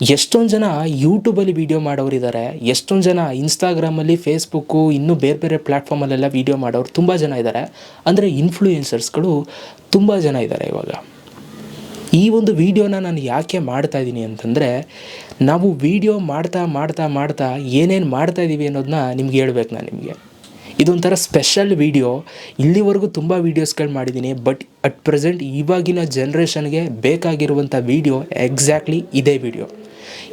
ಎಷ್ಟೊಂದು ಜನ ಯೂಟ್ಯೂಬಲ್ಲಿ ವೀಡಿಯೋ ಮಾಡೋರಿದ್ದಾರೆ ಎಷ್ಟೊಂದು ಜನ ಇನ್ಸ್ಟಾಗ್ರಾಮಲ್ಲಿ ಫೇಸ್ಬುಕ್ಕು ಇನ್ನೂ ಬೇರೆ ಬೇರೆ ಪ್ಲ್ಯಾಟ್ಫಾರ್ಮಲ್ಲೆಲ್ಲ ವೀಡಿಯೋ ಮಾಡೋರು ತುಂಬ ಜನ ಇದ್ದಾರೆ ಅಂದರೆ ಇನ್ಫ್ಲೂಯೆನ್ಸರ್ಸ್ಗಳು ತುಂಬ ಜನ ಇದ್ದಾರೆ ಇವಾಗ. ಈ ಒಂದು ವೀಡಿಯೋನ ನಾನು ಯಾಕೆ ಮಾಡ್ತಾ ಇದ್ದೀನಿ ಅಂತಂದರೆ, ನಾವು ವೀಡಿಯೋ ಮಾಡ್ತಾ ಮಾಡ್ತಾ ಮಾಡ್ತಾ ಏನೇನು ಮಾಡ್ತಾ ಇದ್ದೀವಿ ಅನ್ನೋದನ್ನ ನಿಮ್ಗೆ ಹೇಳ್ಬೇಕು ನಾನು ನಿಮಗೆ. ಇದೊಂಥರ ಸ್ಪೆಷಲ್ ವೀಡಿಯೋ ಇಲ್ಲಿವರೆಗೂ ತುಂಬ ವೀಡಿಯೋಸ್ಗಳು ಮಾಡಿದ್ದೀನಿ ಬಟ್ ಅಟ್ ಪ್ರೆಸೆಂಟ್ ಇವಾಗಿನ ಜನ್ರೇಷನ್ಗೆ ಬೇಕಾಗಿರುವಂಥ ವೀಡಿಯೋ ಎಕ್ಸಾಕ್ಟ್ಲಿ ಇದೇ ವೀಡಿಯೋ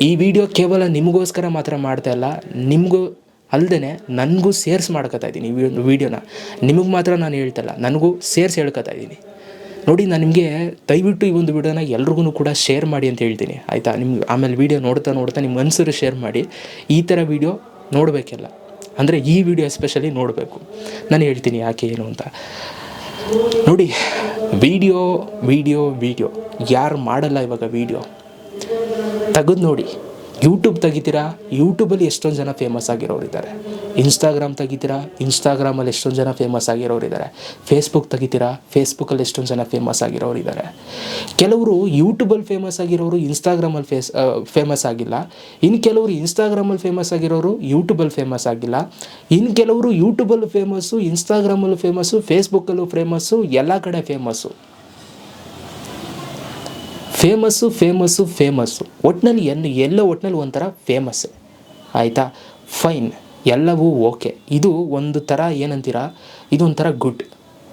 ಈ ವಿಡಿಯೋ ಕೇವಲ ನಿಮಗೋಸ್ಕರ ಮಾತ್ರ ಮಾಡ್ತಾ ಇಲ್ಲ, ನಿಮಗೂ ಅಲ್ಲದೆ ನನಗೂ ಸೇರ್ಸ್ ಮಾಡ್ಕೊತಾ ಇದ್ದೀನಿ ಒಂದು ವೀಡಿಯೋನ ನಿಮಗೆ ಮಾತ್ರ ನಾನು ಹೇಳ್ತಲ್ಲ ನನಗೂ ಸೇರ್ಸ್ ಹೇಳ್ಕೊತಾ ಇದ್ದೀನಿ. ನೋಡಿ, ನಾನು ನಿಮಗೆ ದಯವಿಟ್ಟು ಈ ಒಂದು ವಿಡಿಯೋನ ಎಲ್ರಿಗೂ ಕೂಡ ಶೇರ್ ಮಾಡಿ ಅಂತ ಹೇಳ್ತೀನಿ, ಆಯಿತಾ? ನಿಮ್ಗೆ ಆಮೇಲೆ ವೀಡಿಯೋ ನೋಡ್ತಾ ನೋಡ್ತಾ ನಿಮ್ಮ ಅನ್ಸಿದ್ರೆ ಶೇರ್ ಮಾಡಿ, ಈ ಥರ ವೀಡಿಯೋ ನೋಡಬೇಕೆಲ್ಲ. ಅಂದರೆ ಈ ವಿಡಿಯೋ ಎಸ್ಪೆಷಲಿ ನೋಡಬೇಕು. ನಾನು ಹೇಳ್ತೀನಿ ಯಾಕೆ, ಏನು ಅಂತ. ನೋಡಿ ವಿಡಿಯೋ ವಿಡಿಯೋ ವಿಡಿಯೋ ಯಾರು ಮಾಡಲ್ಲ ಇವಾಗ ವಿಡಿಯೋ ತೆಗೆದು ನೋಡಿ. ಯೂಟ್ಯೂಬ್ ತೆಗಿತೀರಾ? ಯೂಟ್ಯೂಬಲ್ಲಿ ಎಷ್ಟೊಂದು ಜನ ಫೇಮಸ್ ಆಗಿರೋರಿದ್ದಾರೆ ಇನ್ಸ್ಟಾಗ್ರಾಮ್ ತೆಗಿತೀರಾ? ಇನ್ಸ್ಟಾಗ್ರಾಮಲ್ಲಿ ಎಷ್ಟೊಂದು ಜನ ಫೇಮಸ್ ಆಗಿರೋರಿದ್ದಾರೆ ಫೇಸ್ಬುಕ್ ತೆಗಿತೀರಾ? ಫೇಸ್ಬುಕ್ಕಲ್ಲಿ ಎಷ್ಟೊಂದು ಜನ ಫೇಮಸ್ ಆಗಿರೋರಿದ್ದಾರೆ ಕೆಲವರು ಯೂಟ್ಯೂಬಲ್ಲಿ ಫೇಮಸ್ ಆಗಿರೋರು ಇನ್ಸ್ಟಾಗ್ರಾಮಲ್ಲಿ ಫೇಸ್ ಫೇಮಸ್ ಆಗಿಲ್ಲ. ಇನ್ನು ಕೆಲವರು ಇನ್ಸ್ಟಾಗ್ರಾಮಲ್ಲಿ ಫೇಮಸ್ ಆಗಿರೋರು ಯೂಟ್ಯೂಬಲ್ಲಿ ಫೇಮಸ್ ಆಗಿಲ್ಲ. ಇನ್ನು ಕೆಲವರು ಯೂಟ್ಯೂಬಲ್ಲಿ ಫೇಮಸ್ಸು ಇನ್ಸ್ಟಾಗ್ರಾಮಲ್ಲೂ ಫೇಮಸ್ಸು ಫೇಸ್ಬುಕ್ಕಲ್ಲೂ ಫೇಮಸ್ಸು ಎಲ್ಲ ಕಡೆ ಫೇಮಸ್ಸು ಫೇಮಸ್ಸು ಫೇಮಸ್ಸು ಫೇಮಸ್ಸು. ಒಟ್ಟಿನಲ್ಲಿ ಎನ್ನು ಎಲ್ಲ ಒಟ್ಟಿನಲ್ಲಿ ಒಂಥರ ಫೇಮಸ್. ಆಯಿತಾ? ಫೈನ್. ಎಲ್ಲವೂ ಓಕೆ. ಇದು ಒಂದು ಥರ ಏನಂತೀರ? ಇದೊಂಥರ ಗುಡ್.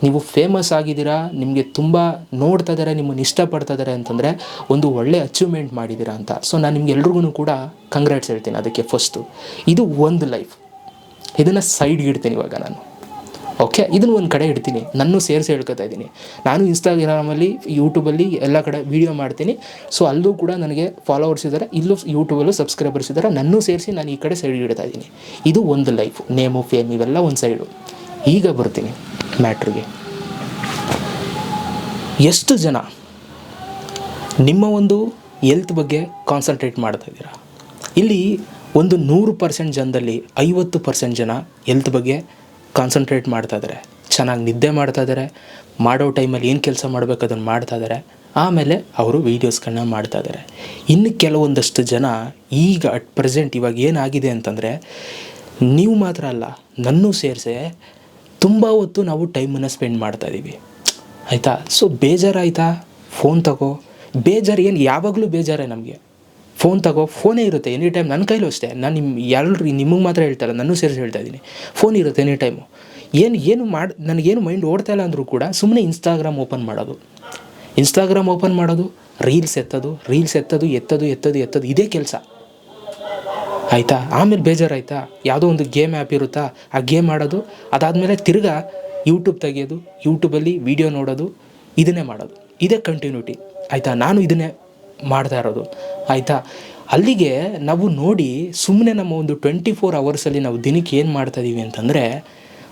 ನೀವು ಫೇಮಸ್ ಆಗಿದ್ದೀರಾ? ನಿಮಗೆ ತುಂಬ ನೋಡ್ತಾ ಇದ್ದಾರೆ, ನಿಮ್ಮನ್ನು ಇಷ್ಟಪಡ್ತಾ ಇದ್ದಾರೆ ಅಂತಂದರೆ ಒಂದು ಒಳ್ಳೆ ಅಚೀವ್ಮೆಂಟ್ ಮಾಡಿದ್ದೀರಾ ಅಂತ. ಸೊ ನಾನು ನಿಮ್ಗೆ ಎಲ್ರಿಗೂ ಕೂಡ ಕಂಗ್ರಾಟ್ಸ್ ಹೇಳ್ತೀನಿ ಅದಕ್ಕೆ ಫಸ್ಟು ಇದು ಒಂದು ಲೈಫ್ ಇದನ್ನು ಸೈಡ್ಗಿಡ್ತೀನಿ ಇವಾಗ ನಾನು. ಓಕೆ, ಇದನ್ನು ಒಂದು ಕಡೆ ಇಡ್ತೀನಿ. ನಾನು ಸೇರಿಸಿ ಹೇಳ್ಕೊತಾ ಇದ್ದೀನಿ. ನಾನು ಇನ್ಸ್ಟಾಗ್ರಾಮಲ್ಲಿ ಯೂಟ್ಯೂಬಲ್ಲಿ ಎಲ್ಲ ಕಡೆ ವೀಡಿಯೋ ಮಾಡ್ತೀನಿ. ಸೊ ಅಲ್ಲೂ ಕೂಡ ನನಗೆ ಫಾಲೋವರ್ಸ್ ಇದ್ದಾರೆ ಇಲ್ಲೂ ಯೂಟ್ಯೂಬಲ್ಲೂ ಸಬ್ಸ್ಕ್ರೈಬರ್ಸ್ ಇದ್ದಾರೆ ನನ್ನೂ ಸೇರಿಸಿ ನಾನು ಈ ಕಡೆ ಸೈಡ್ ಇಡ್ತಾ ಇದ್ದೀನಿ. ಇದು ಒಂದು ಲೈಫ್ ನೇಮು ಫೇಮ್ ಇವೆಲ್ಲ ಒಂದು ಸೈಡು ಈಗ ಬರ್ತೀನಿ ಮ್ಯಾಟ್ರಿಗೆ ಎಷ್ಟು ಜನ ನಿಮ್ಮ ಒಂದು ಎಲ್ತ್ ಬಗ್ಗೆ ಕಾನ್ಸಂಟ್ರೇಟ್ ಮಾಡ್ತಾ ಇದ್ದೀರಾ? ಇಲ್ಲಿ ಒಂದು ನೂರು ಪರ್ಸೆಂಟ್ ಜನದಲ್ಲಿ ಐವತ್ತು ಪರ್ಸೆಂಟ್ ಜನ ಎಲ್ತ್ ಬಗ್ಗೆ ಕಾನ್ಸಂಟ್ರೇಟ್ ಮಾಡ್ತಾ ಇದ್ದಾರೆ ಚೆನ್ನಾಗಿ ನಿದ್ದೆ ಮಾಡ್ತಾ ಇದ್ದಾರೆ ಮಾಡೋ ಟೈಮಲ್ಲಿ ಏನು ಕೆಲಸ ಮಾಡಬೇಕು ಅದನ್ನು ಮಾಡ್ತಾ ಇದ್ದಾರೆ ಆಮೇಲೆ ಅವರು ವೀಡಿಯೋಸ್ಗಳನ್ನ ಮಾಡ್ತಾ ಇದ್ದಾರೆ ಇನ್ನು ಕೆಲವೊಂದಷ್ಟು ಜನ ಈಗ ಅಟ್ ಪ್ರೆಸೆಂಟ್ ಇವಾಗ ಏನಾಗಿದೆ ಅಂತಂದರೆ, ನೀವು ಮಾತ್ರ ಅಲ್ಲ, ನನ್ನೂ ಸೇರಿಸೆ ತುಂಬ ಹೊತ್ತು ನಾವು ಟೈಮನ್ನು ಸ್ಪೆಂಡ್ ಮಾಡ್ತಾ ಇದ್ದೀವಿ ಆಯಿತಾ? ಸೊ ಬೇಜಾರಾಯ್ತಾ? ಫೋನ್ ತಗೋ. ಬೇಜಾರು ಏನು ಯಾವಾಗಲೂ ಬೇಜಾರೇ ನಮಗೆ. ಫೋನ್ ತಗೋ ಫೋನೇ ಇರುತ್ತೆ ಎನಿ ಟೈಮ್ ನನ್ನ ಕೈಲೂ ಅಷ್ಟೇ. ನಾನು ನಿಮ್ಮ ಎಲ್ಲರೂ ನಿಮಗೆ ಮಾತ್ರ ಹೇಳ್ತಾಯಿಲ್ಲ, ನನ್ನೂ ಸೇರಿಸಿ ಹೇಳ್ತಾ ಇದ್ದೀನಿ. ಫೋನ್ ಇರುತ್ತೆ ಎನಿ ಟೈಮು ಏನು ಏನು ಮಾಡಿ, ನನಗೇನು ಮೈಂಡ್ ಓಡ್ತಾ ಇಲ್ಲ ಅಂದರೂ ಕೂಡ ಸುಮ್ಮನೆ ಇನ್ಸ್ಟಾಗ್ರಾಮ್ ಓಪನ್ ಮಾಡೋದು. ಇನ್ಸ್ಟಾಗ್ರಾಮ್ ಓಪನ್ ಮಾಡೋದು ರೀಲ್ಸ್ ಎತ್ತೋದು ರೀಲ್ಸ್ ಎತ್ತೋದು ಎತ್ತೋದು ಎತ್ತೋದು ಎತ್ತೋದು, ಇದೇ ಕೆಲಸ. ಆಯಿತಾ? ಆಮೇಲೆ ಬೇಜಾರಾಯ್ತಾ? ಯಾವುದೋ ಒಂದು ಗೇಮ್ ಆ್ಯಪ್ ಇರುತ್ತಾ? ಆ ಗೇಮ್ ಆಡೋದು, ಅದಾದಮೇಲೆ ತಿರ್ಗಾ ಯೂಟ್ಯೂಬ್ ತೆಗೆಯೋದು ಯೂಟ್ಯೂಬಲ್ಲಿ ವೀಡಿಯೋ ನೋಡೋದು, ಇದನ್ನೇ ಮಾಡೋದು. ಇದೇ ಕಂಟಿನ್ಯೂಟಿ ಆಯಿತಾ? ನಾನು ಇದನ್ನೇ ಮಾಡ್ತಾ ಇರೋದು. ಆಯಿತಾ? ಅಲ್ಲಿಗೆ ನಾವು ನೋಡಿ ಸುಮ್ಮನೆ ನಮ್ಮ ಒಂದು ಟ್ವೆಂಟಿ ಫೋರ್ ಅವರ್ಸಲ್ಲಿ ನಾವು ದಿನಕ್ಕೆ ಏನು ಮಾಡ್ತಾಯಿದ್ದೀವಿ ಅಂತಂದರೆ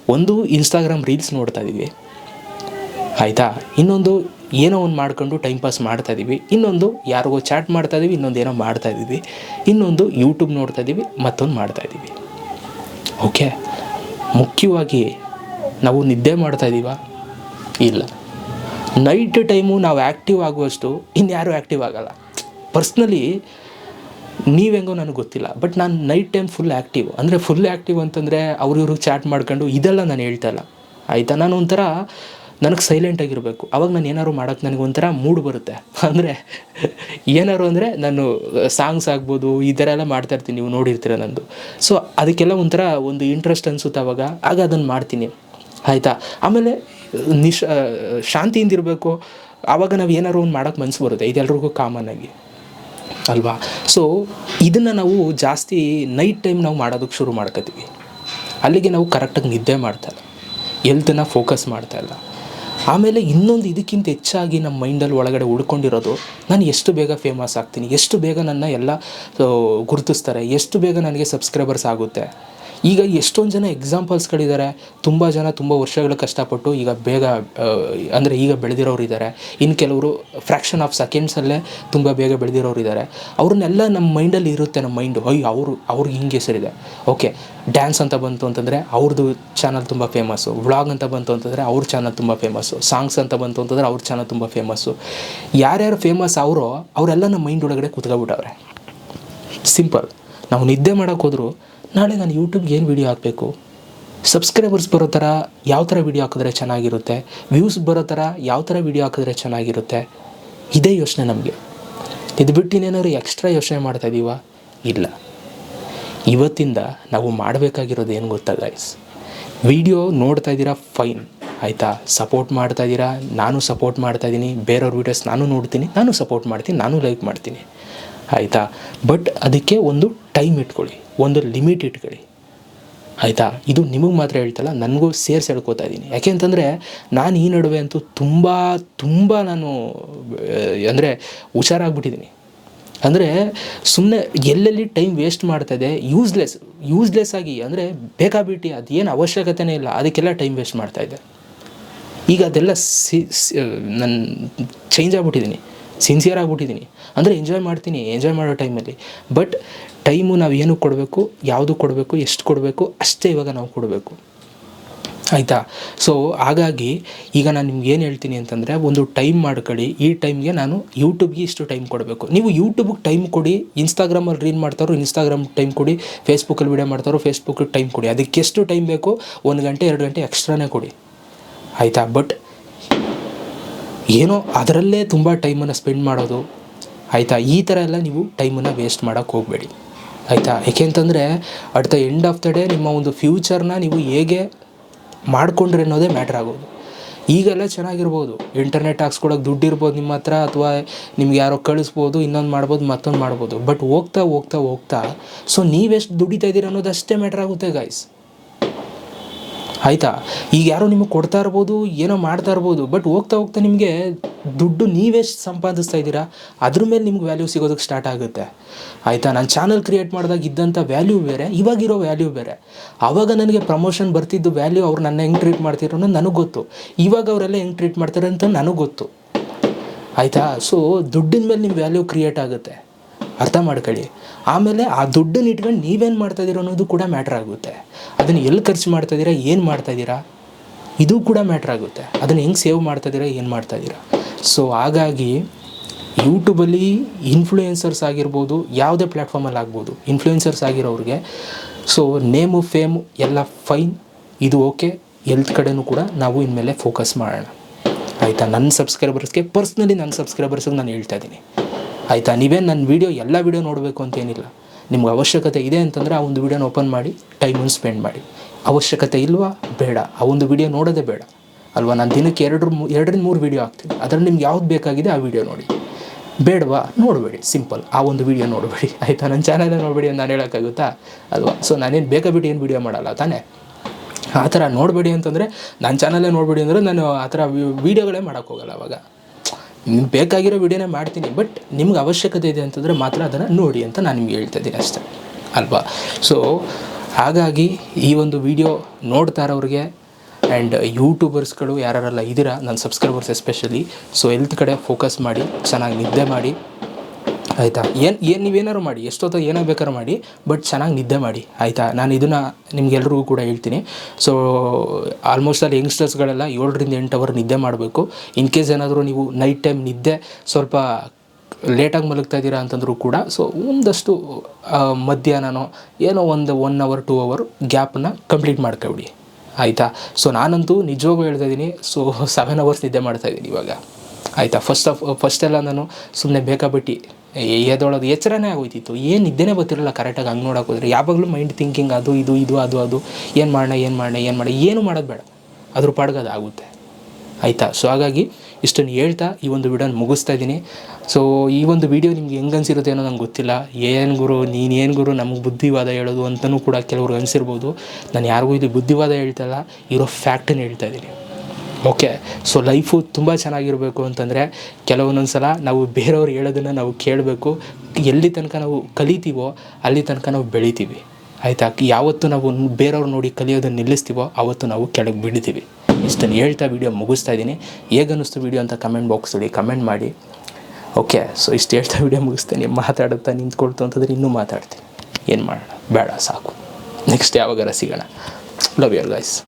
ಒಂದು ಇನ್ಸ್ಟಾಗ್ರಾಮ್ ರೀಲ್ಸ್ ನೋಡ್ತಾ ಇದ್ದೀವಿ ಆಯಿತಾ? ಇನ್ನೊಂದು ಏನೋ ಒಂದು ಮಾಡ್ಕೊಂಡು ಟೈಮ್ ಪಾಸ್ ಮಾಡ್ತಾ ಇದ್ದೀವಿ ಇನ್ನೊಂದು ಯಾರಿಗೋ ಚಾಟ್ ಮಾಡ್ತಾ ಇದ್ದೀವಿ ಇನ್ನೊಂದು ಏನೋ ಮಾಡ್ತಾ ಇದ್ದೀವಿ ಇನ್ನೊಂದು ಯೂಟ್ಯೂಬ್ ನೋಡ್ತಾ ಇದ್ದೀವಿ ಮತ್ತೊಂದು ಮಾಡ್ತಾ ಇದ್ದೀವಿ ಓಕೆ ಮುಖ್ಯವಾಗಿ ನಾವು ನಿದ್ದೆ ಮಾಡ್ತಾ ಇದ್ದೀವಾ ಇಲ್ಲ. ನೈಟ್ ಟೈಮು ನಾವು ಆ್ಯಕ್ಟಿವ್ ಆಗುವಷ್ಟು ಇನ್ಯಾರೂ ಆ್ಯಕ್ಟಿವ್ ಆಗಲ್ಲ. ಪರ್ಸ್ನಲಿ ನೀವು ಹೆಂಗೋ ನನಗೆ ಗೊತ್ತಿಲ್ಲ, ಬಟ್ ನಾನು ನೈಟ್ ಟೈಮ್ ಫುಲ್ ಆ್ಯಕ್ಟಿವ್ ಅಂದರೆ ಫುಲ್ ಆ್ಯಕ್ಟಿವ್ ಅಂತಂದರೆ ಅವ್ರು ಚಾಟ್ ಮಾಡ್ಕೊಂಡು ಇದೆಲ್ಲ ನಾನು ಹೇಳ್ತಾ ಇಲ್ಲ. ಆಯಿತಾ? ನಾನು ಒಂಥರ ನನಗೆ ಸೈಲೆಂಟಾಗಿರಬೇಕು ಅವಾಗ ನಾನು ಏನಾದ್ರು ಮಾಡೋಕ್ಕೆ ನನಗೆ ಒಂಥರ ಮೂಡ್ ಬರುತ್ತೆ. ಅಂದರೆ ಏನಾರು ಅಂದರೆ ನಾನು ಸಾಂಗ್ಸ್ ಆಗ್ಬೋದು, ಈ ಥರ ಎಲ್ಲ ಮಾಡ್ತಾ ಇರ್ತೀನಿ, ನೀವು ನೋಡಿರ್ತೀರ ನಂದು. ಸೊ ಅದಕ್ಕೆಲ್ಲ ಒಂಥರ ಒಂದು ಇಂಟ್ರೆಸ್ಟ್ ಅನಿಸುತ್ತೆ ಅವಾಗ. ಆಗ ಅದನ್ನು ಮಾಡ್ತೀನಿ. ಆಯಿತಾ? ಆಮೇಲೆ ನಿಶ್ ಶಾಂತಿಯಿಂದ ಇರಬೇಕು. ಆವಾಗ ನಾವು ಏನಾದ್ರು ಒಂದು ಮಾಡೋಕ್ಕೆ ಮನಸ್ಸು ಬರುತ್ತೆ. ಇದೆಲ್ಲರಿಗೂ ಕಾಮನ್ ಆಗಿ. ಅಲ್ವಾ? ಸೊ ಇದನ್ನು ನಾವು ಜಾಸ್ತಿ ನೈಟ್ ಟೈಮ್ ನಾವು ಮಾಡೋದಕ್ಕೆ ಶುರು ಮಾಡ್ಕೋತೀವಿ. ಅಲ್ಲಿಗೆ ನಾವು ಕರೆಕ್ಟಾಗಿ ನಿದ್ದೆ ಮಾಡ್ತಾ ಇಲ್ಲ. ಎಲ್ತನ್ನ ಫೋಕಸ್ ಮಾಡ್ತಾ ಇಲ್ಲ. ಆಮೇಲೆ ಇನ್ನೊಂದು ಇದಕ್ಕಿಂತ ಹೆಚ್ಚಾಗಿ ನಮ್ಮ ಮೈಂಡಲ್ಲಿ ಒಳಗಡೆ ಉಳ್ಕೊಂಡಿರೋದು, ನಾನು ಎಷ್ಟು ಬೇಗ ಫೇಮಸ್ ಆಗ್ತೀನಿ? ಎಷ್ಟು ಬೇಗ ನನ್ನ ಎಲ್ಲ ಗುರುತಿಸ್ತಾರೆ? ಎಷ್ಟು ಬೇಗ ನನಗೆ ಸಬ್ಸ್ಕ್ರೈಬರ್ಸ್ ಆಗುತ್ತೆ? ಈಗ ಎಷ್ಟೊಂದು ಜನ ಎಕ್ಸಾಂಪಲ್ಸ್ಗಳಿದ್ದಾರೆ ತುಂಬ ಜನ ತುಂಬ ವರ್ಷಗಳು ಕಷ್ಟಪಟ್ಟು ಈಗ ಬೇಗ ಅಂದರೆ ಈಗ ಬೆಳೆದಿರೋರು ಇದ್ದಾರೆ ಇನ್ನು ಕೆಲವರು ಫ್ರ್ಯಾಕ್ಷನ್ ಆಫ್ ಸೆಕೆಂಡ್ಸಲ್ಲೇ ತುಂಬ ಬೇಗ ಬೆಳೆದಿರೋರು ಇದ್ದಾರೆ ಅವ್ರನ್ನೆಲ್ಲ ನಮ್ಮ ಮೈಂಡಲ್ಲಿ ಇರುತ್ತೆ ನಮ್ಮ ಮೈಂಡು ಅಯ್ಯೋ, ಅವರು ಅವ್ರಿಗೆ ಹಿಂಗೆ ಹೆಸರಿದೆ. ಓಕೆ ಡ್ಯಾನ್ಸ್ ಅಂತ ಬಂತು ಅಂತಂದರೆ ಅವ್ರದ್ದು ಚಾನಲ್ ತುಂಬ ಫೇಮಸ್ಸು ವ್ಲಾಗ್ ಅಂತ ಬಂತು ಅಂತಂದರೆ ಅವ್ರ ಚಾನಲ್ ತುಂಬ ಫೇಮಸ್ಸು ಸಾಂಗ್ಸ್ ಅಂತ ಬಂತು ಅಂತಂದರೆ ಅವ್ರ ಚಾನಲ್ ತುಂಬ ಫೇಮಸ್ಸು ಯಾರ್ಯಾರು ಫೇಮಸ್ ಅವರೋ, ಅವರೆಲ್ಲ ನಮ್ಮ ಮೈಂಡ್ ಒಳಗಡೆ ಕೂತ್ಕೊಬಿಟ್ಟವ್ರೆ. ಸಿಂಪಲ್ ನಾವು ನಿದ್ದೆ ಮಾಡೋಕೆ ಹೋದ್ರು ನಾಳೆ ನಾನು ಯೂಟ್ಯೂಬ್ಗೆ ಏನು ವೀಡಿಯೋ ಹಾಕಬೇಕು? ಸಬ್ಸ್ಕ್ರೈಬರ್ಸ್ ಬರೋ ಥರ ಯಾವ ಥರ ವೀಡಿಯೋ ಹಾಕಿದ್ರೆ ಚೆನ್ನಾಗಿರುತ್ತೆ? ವ್ಯೂಸ್ ಬರೋ ಥರ ಯಾವ ಥರ ವೀಡಿಯೋ ಹಾಕಿದ್ರೆ ಚೆನ್ನಾಗಿರುತ್ತೆ? ಇದೇ ಯೋಚನೆ ನಮಗೆ. ಇದು ಬಿಟ್ಟು ಇನ್ನೇನಾದ್ರು ಎಕ್ಸ್ಟ್ರಾ ಯೋಚನೆ ಮಾಡ್ತಾ ಇದ್ದೀವ ಇಲ್ಲ. ಇವತ್ತಿಂದ ನಾವು ಮಾಡಬೇಕಾಗಿರೋದು ಏನು ಗೊತ್ತಾ ಗೈಸ್ ವಿಡಿಯೋ ನೋಡ್ತಾ ಇದ್ದೀರಾ ಫೈನ್ ಆಯಿತಾ? ಸಪೋರ್ಟ್ ಮಾಡ್ತಾ ಇದ್ದೀರಾ ನಾನು ಸಪೋರ್ಟ್ ಮಾಡ್ತಾ ಇದ್ದೀನಿ ಬೇರೆಯವ್ರ ವೀಡಿಯೋಸ್ ನಾನು ನೋಡ್ತೀನಿ. ನಾನು ಸಪೋರ್ಟ್ ಮಾಡ್ತೀನಿ. ನಾನು ಲೈಕ್ ಮಾಡ್ತೀನಿ. ಆಯಿತಾ? ಬಟ್ ಅದಕ್ಕೆ ಒಂದು ಟೈಮ್ ಇಟ್ಕೊಳ್ಳಿ. ಒಂದು ಲಿಮಿಟ್ ಇಟ್ಕೊಳ್ಳಿ. ಆಯಿತಾ? ಇದು ನಿಮಗೆ ಮಾತ್ರ ಹೇಳ್ತಲ್ಲ, ನನಗೂ ಸೇರ್ಸಿ ಹೇಳ್ಕೊತಾ ಇದ್ದೀನಿ ಯಾಕೆ ಅಂತಂದರೆ, ನಾನು ಈ ನಡುವೆ ಅಂತೂ ತುಂಬ ತುಂಬ ನಾನು ಅಂದರೆ ಹುಷಾರಾಗ್ಬಿಟ್ಟಿದ್ದೀನಿ ಅಂದರೆ ಸುಮ್ಮನೆ ಎಲ್ಲೆಲ್ಲಿ ಟೈಮ್ ವೇಸ್ಟ್ ಮಾಡ್ತಾ ಇದೆ ಯೂಸ್ಲೆಸ್ ಯೂಸ್ಲೆಸ್ ಆಗಿ, ಅಂದರೆ ಬೇಕಾಬಿಟ್ಟಿ ಅದೇನು ಅವಶ್ಯಕತೆನೇ ಇಲ್ಲ, ಅದಕ್ಕೆಲ್ಲ ಟೈಮ್ ವೇಸ್ಟ್ ಮಾಡ್ತಾ ಇದೆ. ಈಗ ಅದೆಲ್ಲ ಸಿ ನನ್ನ ಚೇಂಜ್ ಆಗ್ಬಿಟ್ಟಿದ್ದೀನಿ ಸಿನ್ಸಿಯರ್ ಆಗಿಬಿಟ್ಟಿದ್ದೀನಿ ಅಂದರೆ ಎಂಜಾಯ್ ಮಾಡ್ತೀನಿ ಎಂಜಾಯ್ ಮಾಡೋ ಟೈಮಲ್ಲಿ ಬಟ್ ಟೈಮು ನಾವು ಏನು ಕೊಡಬೇಕು, ಯಾವುದು ಕೊಡಬೇಕು, ಎಷ್ಟು ಕೊಡಬೇಕು, ಅಷ್ಟೇ ಇವಾಗ ನಾವು ಕೊಡಬೇಕು. ಆಯಿತಾ? ಸೊ ಹಾಗಾಗಿ ಈಗ ನಾನು ನಿಮ್ಗೆ ಏನು ಹೇಳ್ತೀನಿ ಅಂತಂದರೆ ಒಂದು ಟೈಮ್ ಮಾಡ್ಕೊಳ್ಳಿ. ಈ ಟೈಮ್ಗೆ ನಾನು ಯೂಟ್ಯೂಬ್ಗೆ ಇಷ್ಟು ಟೈಮ್ ಕೊಡಬೇಕು. ನೀವು ಯೂಟ್ಯೂಬ್ಗೆ ಟೈಮ್ ಕೊಡಿ ಇನ್ಸ್ಟಾಗ್ರಾಮಲ್ಲಿ ರೀಲ್ ಮಾಡ್ತಾರೋ ಇನ್ಸ್ಟಾಗ್ರಾಮ್ ಟೈಮ್ ಕೊಡಿ ಫೇಸ್ಬುಕ್ಕಲ್ಲಿ ವಿಡಿಯೋ ಮಾಡ್ತಾರೋ ಫೇಸ್ಬುಕ್ಗೆ ಟೈಮ್ ಕೊಡಿ. ಅದಕ್ಕೆ ಎಷ್ಟು ಟೈಮ್ ಬೇಕು? ಒಂದು ಗಂಟೆ, ಎರಡು ಗಂಟೆ ಎಕ್ಸ್ಟ್ರಾನೇ ಕೊಡಿ. ಆಯಿತಾ? ಬಟ್ ಏನೋ ಅದರಲ್ಲೇ ತುಂಬ ಟೈಮನ್ನು ಸ್ಪೆಂಡ್ ಮಾಡೋದು. ಆಯಿತಾ? ಈ ಥರ ಎಲ್ಲ ನೀವು ಟೈಮನ್ನು ವೇಸ್ಟ್ ಮಾಡೋಕ್ಕೆ ಹೋಗಬೇಡಿ. ಆಯಿತಾ? ಏಕೆಂತಂದರೆ at the end of the day ನಿಮ್ಮ ಒಂದು ಫ್ಯೂಚರ್ನ ನೀವು ಹೇಗೆ ಮಾಡಿಕೊಂಡ್ರೆ ಅನ್ನೋದೇ ಮ್ಯಾಟ್ರ್ ಆಗೋದು. ಈಗೆಲ್ಲ ಚೆನ್ನಾಗಿರ್ಬೋದು. ಇಂಟರ್ನೆಟ್ ಹಾಕ್ಸ್ಕೊಳಕ್ಕೆ ದುಡ್ಡು ಇರ್ಬೋದು ನಿಮ್ಮ ಹತ್ರ ಅಥವಾ ನಿಮ್ಗೆ ಯಾರೋ ಕಳಿಸ್ಬೋದು, ಇನ್ನೊಂದು ಮಾಡ್ಬೋದು, ಮತ್ತೊಂದು ಮಾಡ್ಬೋದು. ಬಟ್ ಹೋಗ್ತಾ ಹೋಗ್ತಾ ಹೋಗ್ತಾ ಸೊ ನೀವೆಷ್ಟು ದುಡಿತಾ ಇದ್ದೀರ ಅನ್ನೋದು ಅಷ್ಟೇ ಮ್ಯಾಟ್ರ್ ಆಗುತ್ತೆ ಗಾಯ್ಸ್ ಆಯಿತಾ? ಈಗ ಯಾರೋ ನಿಮಗೆ ಕೊಡ್ತಾ ಇರ್ಬೋದು, ಏನೋ ಮಾಡ್ತಾ ಇರ್ಬೋದು ಬಟ್ ಹೋಗ್ತಾ ಹೋಗ್ತಾ ನಿಮಗೆ ದುಡ್ಡು ನೀವೆಷ್ಟು ಸಂಪಾದಿಸ್ತಾ ಇದ್ದೀರಾ, ಅದ್ರ ಮೇಲೆ ನಿಮ್ಗೆ ವ್ಯಾಲ್ಯೂ ಸಿಗೋದಕ್ಕೆ ಸ್ಟಾರ್ಟ್ ಆಗುತ್ತೆ. ಆಯಿತಾ? ನಾನು ಚಾನಲ್ ಕ್ರಿಯೇಟ್ ಮಾಡಿದಾಗ ಇದ್ದಂಥ ವ್ಯಾಲ್ಯೂ ಬೇರೆ, ಇವಾಗಿರೋ ವ್ಯಾಲ್ಯೂ ಬೇರೆ. ಆವಾಗ ನನಗೆ ಪ್ರಮೋಷನ್ ಬರ್ತಿದ್ದು ವ್ಯಾಲ್ಯೂ ಅವ್ರು ನನ್ನ ಹೆಂಗೆ ಟ್ರೀಟ್ ಮಾಡ್ತಿರೋ ಅನ್ನೋದು ನನಗೆ ಗೊತ್ತು. ಇವಾಗ ಅವರೆಲ್ಲ ಹೆಂಗೆ ಟ್ರೀಟ್ ಮಾಡ್ತಾರೆ ಅಂತ ನನಗೆ ಗೊತ್ತು. ಆಯಿತಾ? ಸೊ ದುಡ್ಡಿನ ಮೇಲೆ ನಿಮ್ಮ ವ್ಯಾಲ್ಯೂ ಕ್ರಿಯೇಟ್ ಆಗುತ್ತೆ. ಅರ್ಥ ಮಾಡ್ಕೊಳ್ಳಿ. ಆಮೇಲೆ ಆ ದುಡ್ಡನ್ನ ಇಟ್ಕೊಂಡು ನೀವೇನು ಮಾಡ್ತಾ ಇದೀರೋ ಅನ್ನೋದು ಕೂಡ ಮ್ಯಾಟ್ರ್ ಆಗುತ್ತೆ. ಅದನ್ನು ಎಲ್ಲಿ ಖರ್ಚು ಮಾಡ್ತಾ ಇದ್ದೀರಾ, ಏನು ಮಾಡ್ತಾ ಇದ್ದೀರಾ, ಇದು ಕೂಡ ಮ್ಯಾಟ್ರ್ ಆಗುತ್ತೆ. ಅದನ್ನು ಹೆಂಗೆ ಸೇವ್ ಮಾಡ್ತಾ ಇದ್ದೀರಾ, ಏನು ಮಾಡ್ತಾ ಇದ್ದೀರಾ. ಸೊ ಹಾಗಾಗಿ ಯೂಟ್ಯೂಬಲ್ಲಿ ಇನ್ಫ್ಲೂಯೆನ್ಸರ್ಸ್ ಆಗಿರ್ಬೋದು, ಯಾವುದೇ ಪ್ಲ್ಯಾಟ್ಫಾರ್ಮಲ್ಲಿ ಆಗ್ಬೋದು ಇನ್ಫ್ಲೂಯೆನ್ಸರ್ಸ್ ಆಗಿರೋರಿಗೆ ಸೊ ನೇಮು ಫೇಮು ಎಲ್ಲ ಫೈನ್ ಇದು ಓಕೆ ಎಲ್ತ್ ಕಡೆನೂ ಕೂಡ ನಾವು ಇನ್ಮೇಲೆ ಫೋಕಸ್ ಮಾಡೋಣ. ಆಯಿತಾ? ನನ್ನ ಸಬ್ಸ್ಕ್ರೈಬರ್ಸ್ಗೆ ಪರ್ಸ್ನಲಿ ನನ್ನ ಸಬ್ಸ್ಕ್ರೈಬರ್ಸ್ಗೆ ನಾನು ಹೇಳ್ತಾ ಇದ್ದೀನಿ. ಆಯಿತಾ? ನೀವೇನು ನನ್ನ ವೀಡಿಯೋ ಎಲ್ಲ ವೀಡಿಯೋ ನೋಡಬೇಕು ಅಂತೇನಿಲ್ಲ ನಿಮ್ಗೆ ಅವಶ್ಯಕತೆ ಇದೆ ಅಂತಂದರೆ ಆ ಒಂದು ವೀಡಿಯೋನ ಓಪನ್ ಮಾಡಿ ಟೈಮನ್ನು ಸ್ಪೆಂಡ್ ಮಾಡಿ. ಅವಶ್ಯಕತೆ ಇಲ್ವಾ? ಬೇಡ. ಆ ಒಂದು ವೀಡಿಯೋ ನೋಡೋದೇ ಬೇಡ. ಅಲ್ವಾ? ನಾನು ದಿನಕ್ಕೆ ಎರಡು ಎರಡರಿಂದ ಮೂರು ವೀಡಿಯೋ ಹಾಕ್ತೀನಿ. ಅದರಲ್ಲಿ ನಿಮ್ಗೆ ಯಾವ್ದು ಬೇಕಾಗಿದೆ ಆ ವೀಡಿಯೋ ನೋಡಿ. ಬೇಡವಾ? ನೋಡಬೇಡಿ. ಸಿಂಪಲ್ ಆ ಒಂದು ವೀಡಿಯೋ ನೋಡಬೇಡಿ. ಆಯಿತಾ? ನನ್ನ ಚಾನಲೇ ನೋಡಬೇಡಿ ಅಂತ ನಾನು ಹೇಳೋಕ್ಕಾಗುತ್ತಾ? ಅಲ್ವಾ? ಸೊ ನಾನೇನು ಬೇಕಾಬಿಟ್ಟು ಏನು ವೀಡಿಯೋ ಮಾಡಲ್ಲ, ತಾನೇ? ಆ ಥರ ನೋಡಬೇಡಿ ಅಂತಂದರೆ ನನ್ನ ಚಾನಲೇ ನೋಡಬೇಡಿ ಅಂದರೆ ನಾನು ಆ ಥರ ವೀಡಿಯೋಗಳೇ ಮಾಡೋಕ್ಕೋಗಲ್ಲ ಅವಾಗ. ನಿಮ್ಗೆ ಬೇಕಾಗಿರೋ ವೀಡಿಯೋನೇ ಮಾಡ್ತೀನಿ ಬಟ್ ನಿಮ್ಗೆ ಅವಶ್ಯಕತೆ ಇದೆ ಅಂತಂದರೆ ಮಾತ್ರ ಅದನ್ನು ನೋಡಿ ಅಂತ ನಾನು ನಿಮ್ಗೆ ಹೇಳ್ತಾ ಇದ್ದೀನಿ ಅಷ್ಟೇ. ಅಲ್ವಾ? ಸೊ ಹಾಗಾಗಿ ಈ ಒಂದು ವಿಡಿಯೋ ನೋಡ್ತಾ ಆ್ಯಂಡ್ ಯೂಟ್ಯೂಬರ್ಸ್ಗಳು ಯಾರ್ಯಾರೆಲ್ಲ ಇದ್ದೀರಾ ನನ್ನ ಸಬ್ಸ್ಕ್ರೈಬರ್ಸ್ ಎಸ್ಪೆಷಲಿ ಸೊ ಹೆಲ್ತ್ ಕಡೆ ಫೋಕಸ್ ಮಾಡಿ, ಚೆನ್ನಾಗಿ ನಿದ್ದೆ ಮಾಡಿ, ಆಯಿತಾ? ಏನು ಏನು ನೀವೇನಾದ್ರು ಮಾಡಿ, ಎಷ್ಟೊತ್ತು ಏನೋ ಬೇಕಾದ್ರೂ ಮಾಡಿ ಬಟ್ ಚೆನ್ನಾಗಿ ನಿದ್ದೆ ಮಾಡಿ, ಆಯಿತಾ? ನಾನು ಇದನ್ನು ನಿಮ್ಗೆಲ್ರಿಗೂ ಕೂಡ ಹೇಳ್ತೀನಿ. ಸೊ ಆಲ್ಮೋಸ್ಟ್ ಅಲ್ಲಿ ಯಂಗ್ಸ್ಟರ್ಸ್ಗಳೆಲ್ಲ ಏಳರಿಂದ ಎಂಟು ಅವರ್ ನಿದ್ದೆ ಮಾಡಬೇಕು. ಇನ್ ಕೇಸ್ ಏನಾದರೂ ನೀವು ನೈಟ್ ಟೈಮ್ ನಿದ್ದೆ ಸ್ವಲ್ಪ ಲೇಟಾಗಿ ಮಲಗ್ತಾ ಇದ್ದೀರಾ ಅಂತಂದರೂ ಕೂಡ ಸೊ ಒಂದಷ್ಟು ಮಧ್ಯಾಹ್ನನೋ, ಏನೋ ಒಂದು ಒನ್ ಅವರ್ ಟೂ ಅವರ್ ಗ್ಯಾಪನ್ನ ಕಂಪ್ಲೀಟ್ ಮಾಡ್ಕೊಬಿಡಿ. ಆಯಿತಾ? ಸೊ ನಾನಂತೂ ನಿಜವಾಗೂ ಹೇಳ್ತಾ ಇದ್ದೀನಿ ಸೊ ಸೆವೆನ್ ಅವರ್ಸ್ ನಿದ್ದೆ ಮಾಡ್ತಾ ಇದ್ದೀನಿ ಇವಾಗ. ಆಯಿತಾ? ಫಸ್ಟ್ ಆಫ್ ಫಸ್ಟೆಲ್ಲ ನಾನು ಸುಮ್ಮನೆ ಬೇಕಾಬಿಟ್ಟು ಎದೊಳದು ಎಚ್ಚರನೇ ಆಗೋಯ್ತಿತ್ತು. ಏನು ನಿದ್ದೆನೇ ಗೊತ್ತಿರಲ್ಲ ಕರೆಕ್ಟಾಗಿ ಹಂಗೆ ನೋಡೋಕೆ ಹೋದ್ರೆ. ಯಾವಾಗಲೂ ಮೈಂಡ್ ಥಿಂಕಿಂಗ್ ಅದು, ಇದು ಇದು, ಅದು ಅದು. ಏನು ಮಾಡೋಣ ಏನು ಮಾಡೋಣ ಏನು ಮಾಡೋಣ ಏನು ಮಾಡೋದು ಬೇಡ. ಅದ್ರ ಪಾಡ್ಗೆ ಅದು ಆಗುತ್ತೆ ಆಯಿತಾ? ಸೊ ಹಾಗಾಗಿ ಇಷ್ಟನ್ನು ಹೇಳ್ತಾ ಈ ಒಂದು ವಿಡಿಯೋನ ಮುಗಿಸ್ತಾ ಇದ್ದೀನಿ. ಸೊ ಈ ಒಂದು ವಿಡಿಯೋ ನಿಮ್ಗೆ ಹೆಂಗೆ ಅನ್ಸಿರುತ್ತೆ ಅನ್ನೋ ನಂಗೆ ಗೊತ್ತಿಲ್ಲ. ಏನು ಗುರು, ನೀನು ಏನು ಗುರು, ನಮಗೆ ಬುದ್ಧಿವಾದ ಹೇಳೋದು ಅಂತಲೂ ಕೂಡ ಕೆಲವ್ರಿಗೆ ಅನಿಸಿರ್ಬೋದು. ನಾನು ಯಾರಿಗೂ ಇಲ್ಲಿ ಬುದ್ಧಿವಾದ ಹೇಳ್ತಾಯಿಲ್ಲ ಇರೋ ಫ್ಯಾಕ್ಟನ್ನು ಹೇಳ್ತಾ ಇದ್ದೀನಿ. ಓಕೆ ಸೊ ಲೈಫು ತುಂಬ ಚೆನ್ನಾಗಿರಬೇಕು ಅಂತಂದರೆ ಕೆಲವೊಂದೊಂದು ಸಲ ನಾವು ಬೇರೆಯವ್ರು ಹೇಳೋದನ್ನು ನಾವು ಕೇಳಬೇಕು. ಎಲ್ಲಿ ತನಕ ನಾವು ಕಲಿತೀವೋ ಅಲ್ಲಿ ತನಕ ನಾವು ಬೆಳಿತೀವಿ. ಆಯಿತಾ? ಯಾವತ್ತು ನಾವು ಬೇರೆಯವ್ರು ನೋಡಿ ಕಲಿಯೋದನ್ನು ನಿಲ್ಲಿಸ್ತೀವೋ ಆವತ್ತು ನಾವು ಕೆಳಗೆ ಬೀಳ್ತೀವಿ. ಇಷ್ಟನ್ನು ಹೇಳ್ತಾ ವೀಡಿಯೋ ಮುಗಿಸ್ತಾ ಇದ್ದೀನಿ. ಹೇಗನ್ನಿಸ್ತು ವೀಡಿಯೋ ಅಂತ ಕಮೆಂಟ್ ಬಾಕ್ಸಲ್ಲಿ ಕಮೆಂಟ್ ಮಾಡಿ. ಓಕೆ ಸೊ ಇಷ್ಟು ಹೇಳ್ತಾ ವೀಡಿಯೋ ಮುಗಿಸ್ತೇನೆ. ಮಾತಾಡುತ್ತಾ ನಿಂತ್ಕೊಳ್ತು ಅಂತಂದರೆ ಇನ್ನೂ ಮಾತಾಡ್ತೀನಿ. ಏನು ಮಾಡೋಣ? ಬೇಡ, ಸಾಕು. ನೆಕ್ಸ್ಟ್ ಯಾವಾಗಾರ ಸಿಗೋಣ ಲವ್ ಯುವರ್ ಗೈಸ್